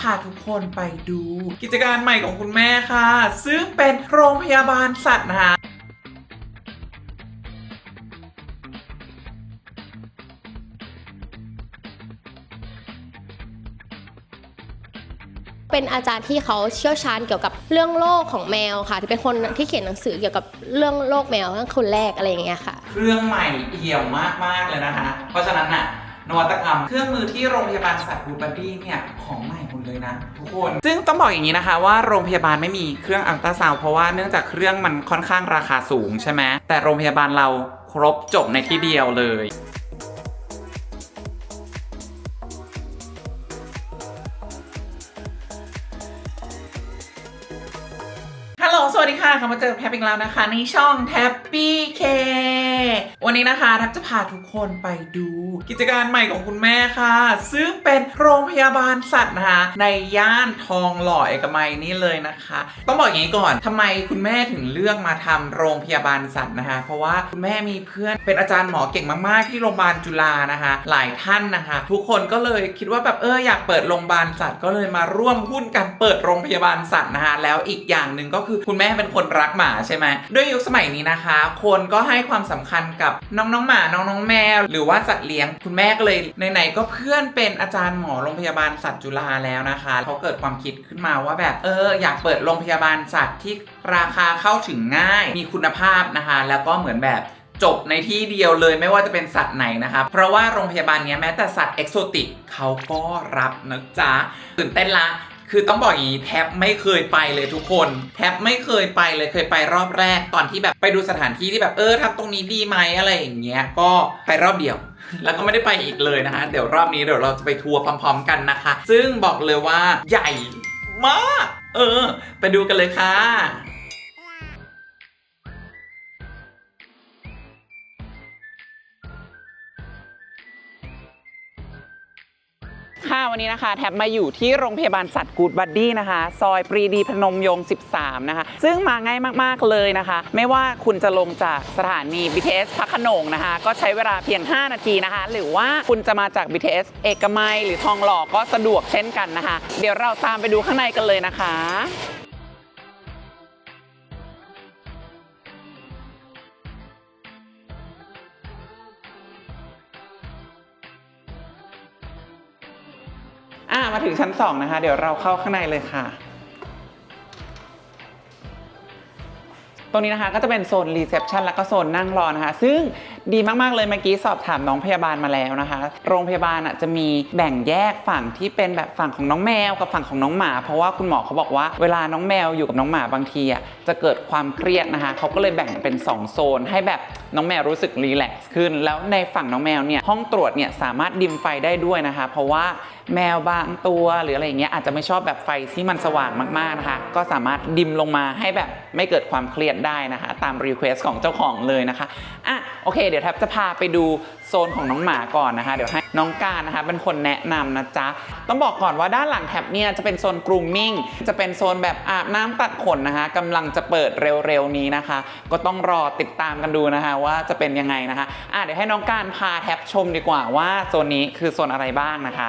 พาทุกคนไปดู กิจการใหม่ของคุณแม่ค่ะ ซึ่งเป็นโรงพยาบาลสัตว์นะคะเป็นอาจารย์ที่เขาเชี่ยวชาญเกี่ยวกับเรื่องโลกของแมวค่ะ ที่เป็นคนที่เขียนหนังสือเกี่ยวกับเรื่องโลกแมวตั้งคนแรกอะไรอย่างเงี้ยค่ะเครื่องใหม่เอี่ยมมากๆเลยนะคะ เพราะฉะนั้นน่ะ นวัตกรรม เครื่องมือที่โรงพยาบาลสัตว์บูบัดดี้เนี่ยของใหม่หมดเลยนะทุกคน ซึ่งต้องบอกอย่างนี้นะคะ ว่าโรงพยาบาลไม่มีเครื่องอัลตราซาวด์เพราะว่าเนื่องจากเครื่องมันค่อนข้างราคาสูงใช่ไหมแต่โรงพยาบาลเราครบจบในที่เดียวเลยฮัลโหลสวัสดีค่ะกลับมาเจอแท็บอีกแล้วนะคะในช่องแท็บปี้เควันนี้นะคะแท็บจะพาทุกคนไปดูกิจการใหม่ของคุณแม่ค่ะ ซึ่งเป็นโรงพยาบาลสัตว์นะคะในย่านทองหล่อเอกมัยนี่เลยนะคะ ต้องบอกอย่างนี้ก่อนทำไมคุณแม่ถึงเลือกมาทำโรงพยาบาลสัตว์นะคะ เพราะว่าคุณแม่มีเพื่อนเป็นอาจารย์หมอเก่งมากๆที่โรงพยาบาลจุฬานะคะ หลายท่านนะคะ ทุกคนก็เลยคิดว่าแบบเอออยากเปิดโรงพยาบาลสัตว์ก็เลยมาร่วมหุ้นกันเปิดโรงพยาบาลสัตว์นะคะแล้วอีกอย่างหนึ่งก็คือคุณแม่เป็นคนรักหมาใช่ไหมด้วยยุคสมัยนี้นะคะ คนก็ให้ความสำคัญกับน้องๆหมาน้องๆแมว หรือว่าสัตว์เลี้ยงคุณแม่ก็เลยไหนๆก็เพื่อนเป็นอาจารย์หมอโรงพยาบาลสัตว์จุฬาแล้วนะคะเขาเกิดความคิดขึ้นมาว่าแบบเอออยากเปิดโรงพยาบาลสัตว์ที่ราคาเข้าถึงง่าย มีคุณภาพนะคะ แล้วก็เหมือนแบบจบในที่เดียวเลยไม่ว่าจะเป็นสัตว์ไหนนะคะ เพราะว่าโรงพยาบาลนี้แม้แต่สัตว์เอกโซติกเขาก็รับนะจ๊ะตื่นเต้นละ คือต้องบอกอย่างนี้แทบไม่เคยไปเลยทุกคน แทบไม่เคยไปเลยเคยไปรอบแรกตอนที่แบบไปดูสถานที่ที่แบบเออทำตรงนี้ดีไหมอะไรอย่างเงี้ยก็ไปรอบเดียวแล้วก็ไม่ได้ไปอีกเลยนะคะ เดี๋ยวรอบนี้เดี๋ยวเราจะไปทัวร์พร้อม ๆ กันนะคะ ซึ่งบอกเลยว่าใหญ่มาก เออ ไปดูกันเลยค่ะ ค่ะวันนี้นะคะแท็บมาอยู่ที่โรงพยาบาลสัตว์กูดบัดดี้นะคะ ซอยปรีดีพนมยงค์ 13 นะคะ ซึ่งมาง่ายมากๆเลยนะคะ ไม่ว่าคุณจะลงจากสถานี BTS พระโขนงนะคะ ก็ใช้เวลาเพียง 5 นาทีนะคะ หรือว่าคุณจะมาจาก BTS เอกมัยหรือทองหล่อก็สะดวกเช่นกันนะคะ เดี๋ยวเราตามไปดูข้างในกันเลยนะคะ อ่ามาถึงชั้น 2 นะคะ เดี๋ยวเราเข้าข้างในเลยค่ะ ตรงนี้นะคะก็จะเป็นโซนรีเซพชันแล้วก็โซนนั่งรอนะคะ ซึ่ง ดีมากๆเลยเมื่อกี้สอบถามน้องพยาบาลมาแล้วนะคะ โรงพยาบาลอะจะมีแบ่งแยกฝั่งที่เป็นแบบฝั่งของน้องแมวกับฝั่งของน้องหมา เพราะว่าคุณหมอเขาบอกว่าเวลาน้องแมวอยู่กับน้องหมาบางทีอะจะเกิดความเครียดนะคะเขาก็เลยแบ่งเป็น 2 โซน ให้แบบน้องแมวรู้สึกรีแลกซ์ขึ้น แล้วในฝั่งน้องแมวเนี่ยห้องตรวจเนี่ยสามารถดิมไฟได้ด้วยนะคะ เพราะว่าแมวบางตัวหรืออะไรอย่างเงี้ยอาจจะไม่ชอบแบบไฟที่มันสว่างมากๆนะคะ ก็สามารถดิมลงมาให้แบบไม่เกิดความเครียดได้นะคะ ตามรีเควสของเจ้าของเลยนะคะอะโอเคเดี๋ยวแทบจะพาไปดูโซนของน้องหมาก่อนนะคะ เดี๋ยวให้น้องการนะคะเป็นคนแนะนำนะจ๊ะ ต้องบอกก่อนว่าด้านหลังแท็บเนี่ยจะเป็นโซนกรูมมิ่งจะเป็นโซนแบบอาบน้ำตัดขนนะคะกำลังจะเปิดเร็วๆนี้นะคะ ก็ต้องรอติดตามกันดูนะคะ ว่าจะเป็นยังไงนะคะอะเดี๋ยวให้น้องการพาแท็บชมดีกว่าว่าโซนนี้คือโซนอะไรบ้างนะคะ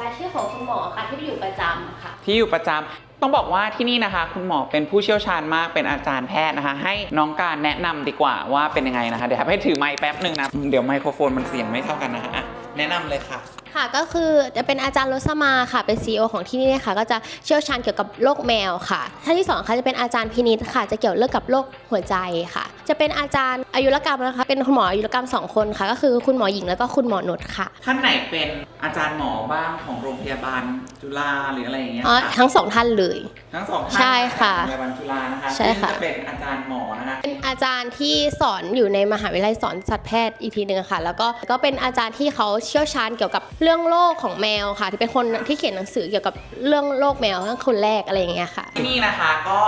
รายชื่อของคุณหมอค่ะที่ไปอยู่ประจำค่ะ ที่อยู่ประจำ ต้องบอกว่าที่นี่นะคะ คุณหมอเป็นผู้เชี่ยวชาญมากเป็นอาจารย์แพทย์นะคะ ให้น้องการแนะนำดีกว่าว่าเป็นยังไงนะคะ เดี๋ยวให้ถือไมค์แป๊บหนึ่งนะ เดี๋ยวไมโครโฟนมันเสียงไม่เท่ากันนะคะอะแนะนำเลยค่ะค่ะก็คือจะเป็นอาจารย์รสมาค่ะเป็น CEO ของที่นี่ค่ะก็จะเชี่ยวชาญเกี่ยวกับโรคแมวค่ะท่านที่สองค่ะจะเป็นอาจารย์พินิษค่ะ จะเกี่ยวเรื่องกับโรคหัวใจค่ะ จะเป็นอาจารย์อายุรกรรมนะคะเป็นคุณหมออายุรกรรมสองคนค่ะ ก็คือคุณหมอหญิงแล้วก็คุณหมอนุชค่ะ ท่านไหนเป็นอาจารย์หมอบ้างของโรงพยาบาลจุฬาหรืออะไรอย่างเงี้ยอ๋อค่ะทั้งสองท่านเลย ทั้งสองท่านใช่ค่ะโรงพยาบาลจุฬานะคะใช่ค่ะ ซึ่งจะเป็นอาจารย์หมอนะคะ เป็นอาจารย์ที่สอนอยู่ในมหาวิทยาลัยสอนสัตวแพทย์อีกทีหนึ่งค่ะ แล้วก็ก็เป็นอาจารย์ที่เขาเชี่ยวชาญเกี่ยวกับเรื่องโลกของแมวค่ะ ที่เป็นคนที่เขียนหนังสือเกี่ยวกับเรื่องโลกแมวตั้งคนแรกอะไรอย่างเงี้ยค่ะ ที่นี่นะคะก็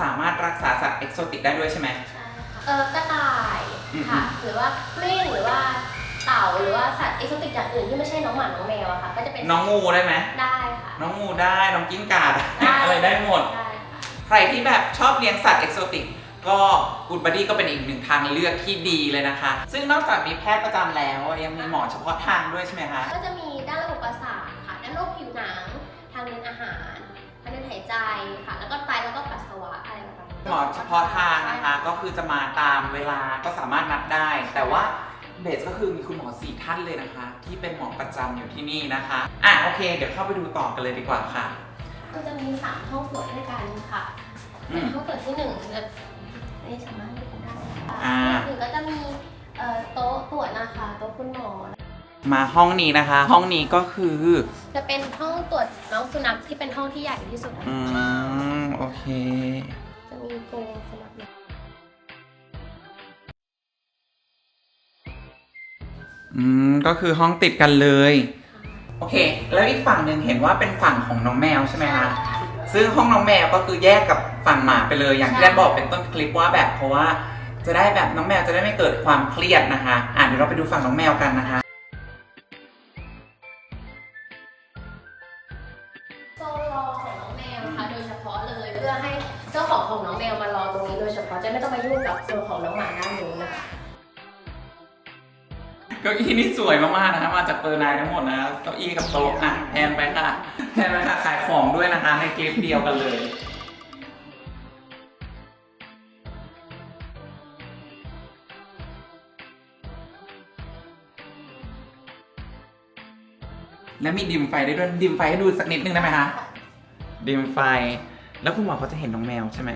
สามารถรักษาสัตว์เอกโซติกได้ด้วยใช่ไหม เออกระต่ายค่ะ หรือว่ากลิ้งหรือว่าเต่าหรือว่าสัตว์เอกโซติกอย่างอื่นที่ไม่ใช่น้องหมาน้องแมวอะค่ะ ก็จะเป็นน้องงูได้ไหม ได้ค่ะ น้องงูได้ น้องกิ้งก่าได้อะไรได้หมด ได้ค่ะ ใครที่แบบชอบเลี้ยงสัตว์เอกโซติก ก็กูดบอดี้ก็เป็นอีกหนึ่งทางเลือกที่ดีเลยนะคะ ซึ่งนอกจากมีแพทย์ประจำแล้วยังมีหมอเฉพาะทางด้วยใช่ไหมคะ ก็จะมีด้านระบบประสาทค่ะ ด้านโรคผิวหนัง ทางเดินอาหาร ทางเดินหายใจค่ะ แล้วก็ไตแล้วก็ปัสสาวะอะไรประมาณหมอเฉพาะทางนะคะก็คือจะมาตามเวลาก็สามารถนัดได้ แต่ว่าเบสก็คือมีคุณหมอสี่ท่านเลยนะคะ ที่เป็นหมอประจำอยู่ที่นี่นะคะ อะโอเค เดี๋ยวเข้าไปดูต่อกันเลยดีกว่าค่ะ ก็จะมีสามห้องตรวจด้วยกันค่ะอืห้องตรวจที่หนึ่ง ไม่สามารถดูได้ค่ะอ่าหนึ่งก็จะมีเอ่อโต๊ะตรวจนะคะโต๊ะคุณหมอ มาห้องนี้นะคะ ห้องนี้ก็คือ จะเป็นห้องตรวจน้องสุนัขที่เป็นห้องที่ใหญ่ที่สุดนะคะอืมโอเค จะมีกรงสุนัขอยู่อืม ก็คือห้องติดกันเลย โอเค แล้วอีกฝั่งหนึ่งเห็นว่าเป็นฝั่งของน้องแมวใช่ไหมคะ ซึ่งห้องน้องแมวก็คือแยกกับ ฝั่งหมาไปเลยอย่างที่แดนบอกเป็นต้นคลิปว่าแบบเพราะว่า จะได้แบบน้องแมวจะได้ไม่เกิดความเครียดนะคะอะเดี๋ยวเราไปดูฝั่งน้องแมวกันนะคะ โซนรอของน้องแมวค่ะโดยเฉพาะเลยเพื่อให้เจ้าของของน้องแมวมารอตรงนี้โดยเฉพาะจะไม่ต้องมายุ่งกับโซนของน้องหมาด้านนู้นนะคะ เก้าอี้นี่สวยมากๆนะคะมาจากเปอร์นายทั้งหมดนะเก้าอี้กับโต๊ะอะแทนไปค่ะแทนไปค่ะขายของด้วยนะคะในคลิปเดียวกันเลย แล้วมีดิมไฟได้ด้วยดิมไฟให้ดูสักนิดนึงได้ไหมคะดิมไฟ แล้วคุณหมอเขาจะเห็นน้องแมวใช่ไหม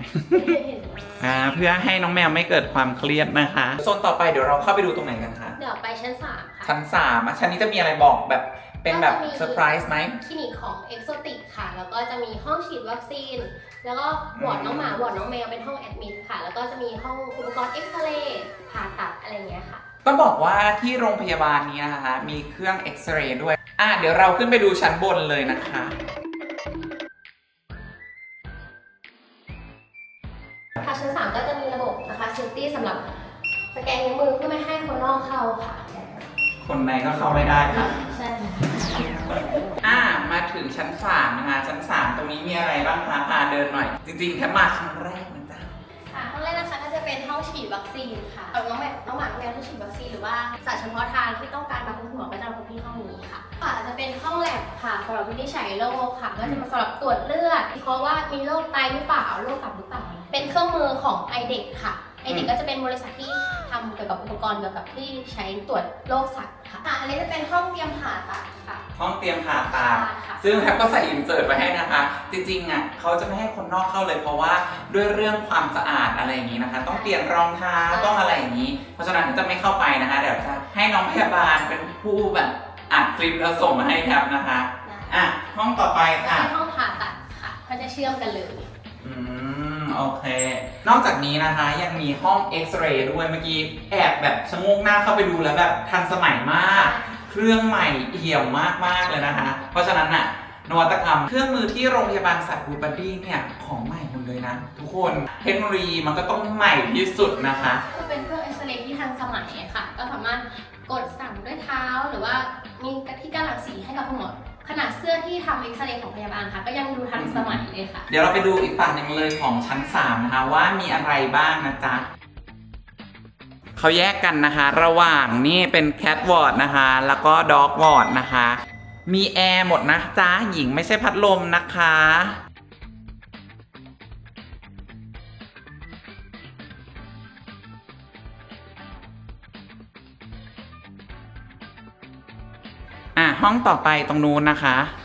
อ่าเพื่อให้น้องแมวไม่เกิดความเครียดนะคะโซนต่อไปเดี๋ยวเราเข้าไปดูตรงไหนกันคะเดี๋ยวไปชั้นสามค่ะชั้นสามอะชั้นนี้จะมีอะไรบอกแบบเป็นแบบก็จะมีเซอร์ไพรส์ไหมคลินิกของเอ็กโซติกค่ะ แล้วก็จะมีห้องฉีดวัคซีน แล้วก็วอร์ดน้องหมาวอร์ดน้องแมวเป็นห้องแอดมิดค่ะ แล้วก็จะมีห้องอุปกรณ์เอ็กซเรย์ผ่าตัดอะไรอย่างเงี้ยค่ะต้องบอกว่าที่โรงพยาบาลนี้นะคะ มีเครื่องเอ็กซเรย์ด้วย อะเดี๋ยวเราขึ้นไปดูชั้นบนเลยนะคะค่ะชั้นสามก็จะมีระบบนะคะซิลตี้สำหรับสแกนนิ้วมือเพื่อไม่ให้คนนอกเข้าค่ะ คนในก็เข้าไม่ได้ค่ะใช่อะมาถึงชั้นสามนะคะชั้นสามตรงนี้มีอะไรบ้างคะพาเดินหน่อย จริงๆแค่มาครั้งแรกนะจ๊ะค่ะ ฉีดวัคซีนค่ะเอาน้องแมวน้องหมาน้องแมวที่ฉีดวัคซีนหรือว่าสัตว์เฉพาะทางที่ต้องการมาพบคุณหมอก็จะมาพบที่ห้องนี้ค่ะค่ะจะเป็นห้องแลบค่ะสำหรับวินิจฉัยโรคค่ะ ก็จะมาสำหรับตรวจเลือดวิเคราะห์ว่ามีโรคไตหรือเปล่าโรคตับหรือเปล่า เป็นเครื่องมือของไอเด็กค่ะ ไอเด็กก็จะเป็นบริษัทที่ทำเกี่ยวกับอุปกรณ์เกี่ยวกับที่ใช้ตรวจโรคสัตว์ค่ะค่ะอันนี้จะเป็นห้องเตรียมผ่าตัดค่ะห้องเตรียมผ่าตัดใช่ค่ะ ซึ่งแพทก็ใส่อินเสิร์ตไปให้นะคะ จริงๆอะเขาจะไม่ให้คนนอกเข้าเลยเพราะว่าด้วยเรื่องความสะอาดอะไรอย่างนี้นะคะ ต้องเปลี่ยนรองเท้าต้องอะไรอย่างนี้ เพราะฉะนั้นจะไม่เข้าไปนะคะเดี๋ยวจะให้น้องพยาบาลเป็นผู้แบบอัดคลิปแล้วส่งมาให้แทบนะคะอะห้องต่อไปแล้วค่ะ เป็นห้องผ่าตัดค่ะเขาจะเชื่อมกันเลย อืม โอเค นอกจากนี้นะคะยังมีห้องเอ็กซเรย์ด้วยเมื่อกี้แอบแบบชะโงกหน้าเข้าไปดูแล้วแบบทันสมัยมาก เครื่องใหม่เอี่ยมมากๆเลยนะคะ เพราะฉะนั้นน่ะนวัตกรรม เครื่องมือที่โรงพยาบาลสัตว์บูบัดดี้เนี่ยของใหม่หมดเลยนะ ทุกคนเทคโนโลยีมันก็ต้องใหม่ที่สุดนะคะก็เป็นเครื่องเอ็กซเรย์ที่ทันสมัยค่ะ ก็สามารถกดสั่งด้วยเท้าหรือว่ามีกระที่การรังสีให้กับคุณหมอขนาดเสื้อที่ทำเอ็กซเรย์ของพยาบาลค่ะ ก็ยังดูทัน สมัยเลยค่ะ เดี๋ยวเราไปดูอีกฝั่งหนึ่งเลยของชั้น 3 นะคะ ว่ามีอะไรบ้างนะจ๊ะเขาแยกกันนะคะ ระหว่างนี่เป็นแคทวอร์ดนะคะ แล้วก็ด็อกวอร์ดนะคะ มีแอร์หมดนะจ๊ะหญิงไม่ใช่พัดลมนะคะอะห้องต่อไปตรงนู้นนะคะค่ะอันนี้จะ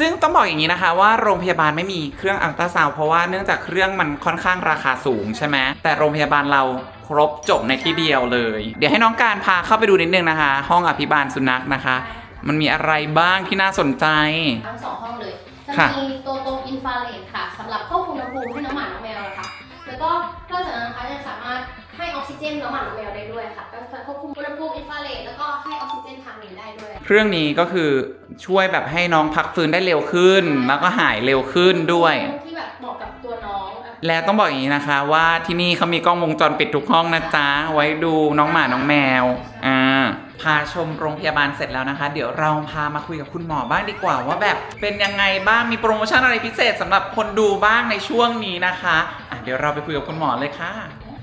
ซึ่งต้องบอกอย่างนี้นะคะว่าโรงพยาบาลไม่มีเครื่องอัลตราซาวด์เพราะว่าเนื่องจากเครื่องมันค่อนข้างราคาสูงใช่ไหมแต่โรงพยาบาลเราครบจบในที่เดียวเลย เดี๋ยวให้น้องการพาเข้าไปดูนิดนึงนะคะ ห้องอภิบาลสุนัขนะคะ มันมีอะไรบ้างที่น่าสนใจ ทั้งสองห้องเลย จะค่ะ มีตัวตรงอินฟราเรดค่ะสำหรับควบคุมอุณหภูมิให้น้องหมาน้องแมวนะคะแล้วก็ นอกจากนั้นนะคะยังสามารถให้ออกซิเจนน้องหมาน้องแมวได้ด้วยค่ะก็จะควบคุมอุณหภูมิอินฟราเรดแล้วก็ให้ออกซิเจนทางนี้ได้ด้วย เครื่องนี้ก็คือช่วยแบบให้น้องพักฟื้นได้เร็วขึ้น แล้วก็หายเร็วขึ้นด้วย ที่ และต้องบอกอย่างนี้นะคะ ว่าที่นี่เขามีกล้องวงจรปิดทุกห้องนะจ๊ะ ไว้ดูน้องหมาน้องแมว อ่า พาชมโรงพยาบาลเสร็จแล้วนะคะ เดี๋ยวเราพามาคุยกับคุณหมอบ้างดีกว่า ว่าแบบเป็นยังไงบ้างมีโปรโมชั่นอะไรพิเศษสำหรับคนดูบ้างในช่วงนี้นะคะอะเดี๋ยวเราไปคุยกับคุณหมอเลยค่ะ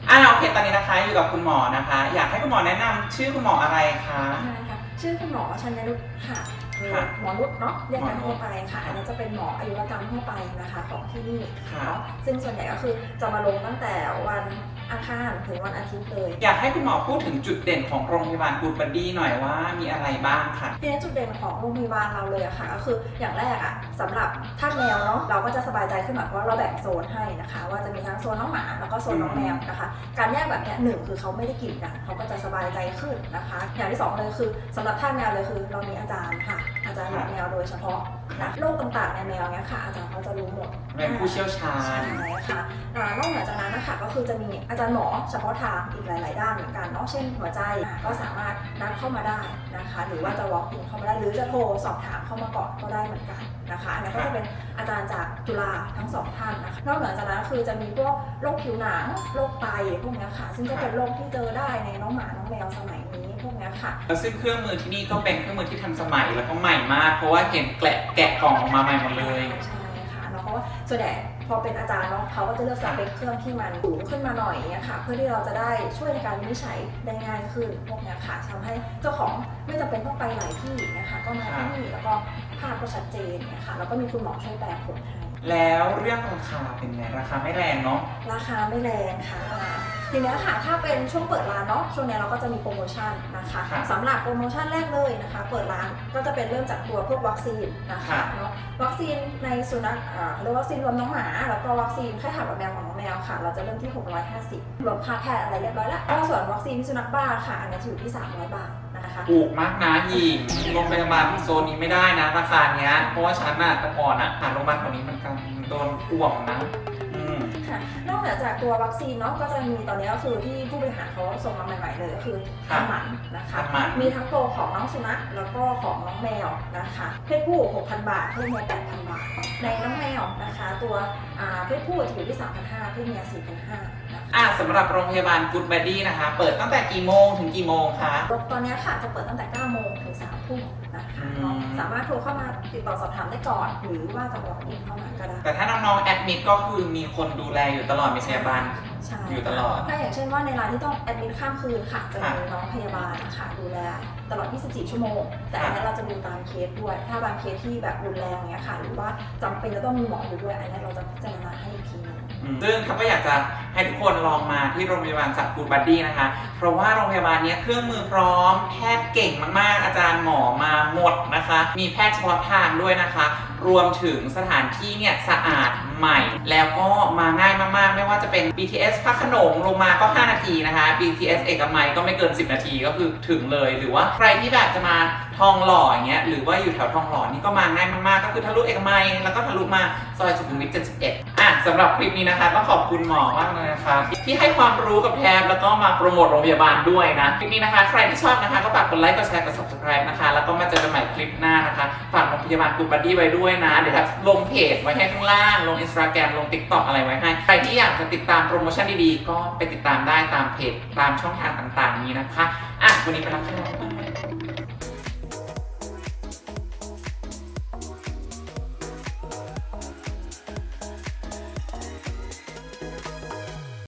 อ่าโอเคตอนนี้นะคะอยู่กับคุณหมอนะคะ อยากให้คุณหมอแนะนำชื่อคุณหมออะไรคะได้ค่ะชื่อคุณหมอชัญญรุตค่ะ คือค่ะหมอนุษย์เนาะเรียกกันหมอนุทั่ษวย์ไปค่ะอันนี้จะเป็นหมออายุรกรรมทั่วไปนะคะของที่นี่ค่ะเนาะซึ่งส่วนใหญ่ก็คือจะมาลงตั้งแต่วัน อังคารถึงวันอาทิตย์เลย อยากให้คุณหมอพูดถึงจุดเด่นของโรงพยาบาลกูดบัดดี้หน่อยว่ามีอะไรบ้างค่ะทีนี้จุดเด่นของโรงพยาบาลเราเลยอะค่ะ ก็คืออย่างแรกอะสำหรับทาสแมวเนาะเราก็จะสบายใจขึ้นหน่อยเพราะว่าเราแบ่งโซนให้นะคะ ว่าจะมีทั้งโซนน้องหมาแล้วก็โซนน้องแมวนะคะ การแยกแบบเนี้ยหนึ่งคือเขาไม่ได้กินกันเขาก็จะสบายใจขึ้นนะคะ อย่างที่สองเลยคือสำหรับทาสแมวเลยคือเรามีอาจารย์ค่ะ อาจารย์หมอแมวโดยเฉพาะนะโรคต่างๆในแมวเนี้ยค่ะ อาจารย์เขาจะรู้หมดเป็นผู้เชี่ยวชาใช่ญค่ะอ่านอกเหนือจากนั้นนะคะก็คือจะมีอาจารย์หมอเฉพาะทางอีกหลาย ๆ ด้านเหมือนกันเนาะเช่นหัวใจอะก็สามารถนัดเข้ามาได้นะคะ หรือว่าจะ walk in เข้ามาได้หรือจะโทรสอบถามเข้ามาก่อนก็ได้เหมือนกันนะคะอันนี้ก็จะเป็นอาจารย์จากจุฬาทั้งสองท่านนะคะนอกเหนือจากนั้นคือจะมีพวกโรคผิวหนังโรคไตพวกเนี้ยค่ะ ซึ่งก็เป็นโรคที่เจอได้ในน้องหมาน้องแมวสมัยนี้ พวกเนี้ยค่ะแล้วซึ่งเครื่องมือที่นี่ก็เป็นเครื่องมือที่ทันสมัยแล้วก็ใหม่มาก เพราะว่าเห็นแกะแกะกล่องออกมาใหม่หมดเลย ใช่ค่ะเนาะเพราะว่าส่วนใหญ่พอเป็นอาจารย์เนาะเขาก็จะเลือกสเปคเครื่องที่มันสูงขึ้นมาหน่อยเนี่ยค่ะ เพื่อที่เราจะได้ช่วยในการวินิจฉัยได้ง่ายขึ้นพวกเนี้ยค่ะทำให้เจ้าของไม่จำเป็นต้องไปหลายที่นะคะก็มาที่นี่แล้วก็ภาพก็ชัดเจนเนี่ยค่ะแล้วก็มีคุณหมอช่วยแปลผลให้แล้วเรื่องราคาเป็นไงราคาไม่แรงเนาะราคาไม่แรงค่ะอ่า ทีเนี้ยค่ะถ้าเป็นช่วงเปิดร้านเนาะช่วงเนี้ยเราก็จะมีโปรโมชั่นนะคะค่ะสำหรับโปรโมชั่นแรกเลยนะคะ เปิดร้านก็จะเป็นเริ่มจากตัวพวกวัคซีนนะคะค่ะเนาะวัคซีนในสุนัขอ่าเรียกว่าวัคซีนรวมน้องหมาแล้วก็วัคซีนไข้ถ่ายแบบแมวของน้องแมวค่ะ เราจะเริ่มที่ 650รวมค่าแพทย์อะไรเรียบร้อยแล้วก็ส่วนวัคซีนสุนัขบ้าค่ะอันนี้จะอยู่ที่ 300 บาทนะคะ ถูกมากนะหญิงโรงพยาบาลโซนนี้ไม่ได้นะราคาเนี้ยเพราะว่าฉันน่ะแต่ก่อนอะหาโรงพยาบาลแถวนี้มันกันโดนอ่วมนะอืมค่ะ นอกเหนือจากตัววัคซีนเนาะก็จะมีตอนนี้ก็คือที่ผู้บริหารเขาส่งมาใหม่ๆเลยก็คือครับทำหมันนะคะทำหมัน มีทั้งตัวของน้องสุนัขแล้วก็ของน้องแมวนะคะเพศผู้ 6,000 บาทเพศเมีย8,000 บาท ในน้องแมวนะคะ ตัวอ่าเพศผู้จะอยู่ที่ 3,500เพศเมีย4,500นะคะ อะสำหรับโรงพยาบาลกูดบัดดี้นะคะ เปิดตั้งแต่กี่โมงถึงกี่โมงคะ ตอนนี้ค่ะจะเปิดตั้งแต่ 9 โมงถึง 3 ทุ่มนะคะอืมเนาะสามารถโทรเข้ามาติดต่อสอบถามได้ก่อน หรือว่าจะบอกอินเข้ามาก็ได้ แต่ถ้าน้องๆแอดมิดก็คือมีคนดูแลอยู่ตลอดมีพยาบาลใช่อยู่ตลอด ถ้าอย่างเช่นว่าในร้านที่ต้องแอดมิดข้ามคืนค่ะจะค่ะมีน้องพยาบาลนะคะดูแลตลอด 24 ชั่วโมง แต่อันนี้เราจะดูตามเคสด้วย ถ้าบางเคสที่แบบรุนแรงเนี้ยค่ะ หรือว่าจำเป็นจะต้องมีหมออยู่ด้วย อันนี้เราจะพิจารณาให้อีกทีหนึงอืมซึ่งเขาก็อยากจะให้ทุกคนลองมาที่โรงพยาบาลสัตว์กูดบัดดี้นะคะ เพราะว่าโรงพยาบาลเนี้ยเครื่องมือพร้อม แพทย์เก่งมากๆ อาจารย์หมอมาหมดนะคะ มีแพทย์เฉพาะทางด้วยนะคะ รวมถึงสถานที่เนี่ยสะอาดใหม่ แล้วก็มาง่ายมากๆ ไม่ว่าจะเป็น BTS พระขนงลงมาก็ 5 นาทีนะคะ BTS เอกมัยก็ไม่เกิน 10 นาทีก็คือถึงเลย หรือว่าใครที่แบบจะมาทองหล่ออย่างเงี้ยหรือว่าอยู่แถวทองหล่อนี่ก็มาง่ายมากๆ ก็คือทะลุเอกมัยแล้วก็ทะลุมาซอยสุขุมวิท 71 อะสำหรับคลิปนี้นะคะต้องขอบคุณหมอมากเลยนะคะที่ให้ความรู้กับแทบแล้วก็มาโปรโมทโรงพยาบาลด้วยนะคลิปนี้นะคะ ใครที่ชอบนะคะก็ฝากกดไลค์กดแชร์กด subscribe นะคะ แล้วก็มาเจอกันใหม่คลิปหน้านะคะ ฝากโรงพยาบาลกูบัดดี้ไว้ด้วยนะ เดี๋ยวลงเพจไว้ให้ข้างล่าง ลง Instagram ลง TikTok อะไรไว้ให้ ใครที่อยากจะติดตามโปรโมชั่นดีๆ ก็ไปติดตามได้ตามเพจตามช่องทางต่างๆ นี้นะคะ อะ วันนี้ไปแล้วค่ะ